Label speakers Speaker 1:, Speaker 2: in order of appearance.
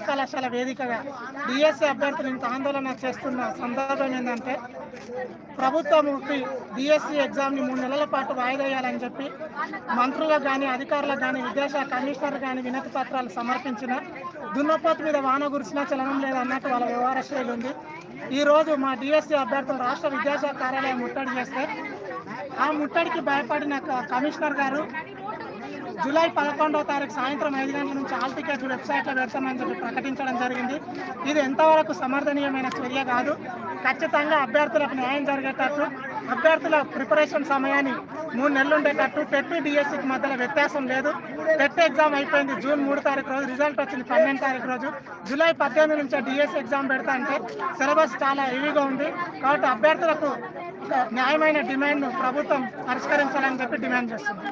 Speaker 1: Arts కళాశాల వేదికగా DSC అభ్యర్థులు ఇంత ఆందోళన చేస్తున్న సందర్భం ఏంటంటే ప్రభుత్వంకి డిఎస్సి ఎగ్జామ్ని మూడు నెలల పాటు వాయిదా వేయాలని చెప్పి మంత్రులకు కానీ అధికారులకు కానీ విద్యాశాఖ కమిషనర్ కానీ వినతి పత్రాలు సమర్పించిన దున్నపోతు మీద వాన గురిసినా చలనం లేదన్నట్టు వాళ్ళ వ్యవహార శైలి ఉంది. ఈరోజు మా డిఎస్సి అభ్యర్థులు రాష్ట్ర విద్యాశాఖ కార్యాలయం ముట్టడి చేస్తే ఆ ముట్టడికి భయపడిన కమిషనర్ గారు జూలై పదకొండవ తారీఖు సాయంత్రం ఐదు గంటల నుంచి ఆల్ టికెట్లు వెబ్సైట్లో పెడతామని చెప్పి ప్రకటించడం జరిగింది. ఇది ఎంతవరకు సమర్థనీయమైన చర్య కాదు. ఖచ్చితంగా అభ్యర్థులకు న్యాయం జరిగేటట్టు అభ్యర్థుల ప్రిపరేషన్ సమయాన్ని మూడు నెలలు ఉండేటట్టు టెట్ డిఎస్సికి మధ్యలో వ్యత్యాసం లేదు. టెట్ ఎగ్జామ్ అయిపోయింది జూన్ మూడు తారీఖు రోజు రిజల్ట్ వచ్చింది పన్నెండు తారీఖు రోజు. జూలై పద్దెనిమిది నుంచి డిఎస్సి ఎగ్జామ్ పెడతా అంటే సిలబస్ చాలా హెవీగా ఉంది. కాబట్టి అభ్యర్థులకు న్యాయమైన డిమాండ్ను ప్రభుత్వం పరిష్కరించాలని చెప్పి డిమాండ్ చేస్తుంది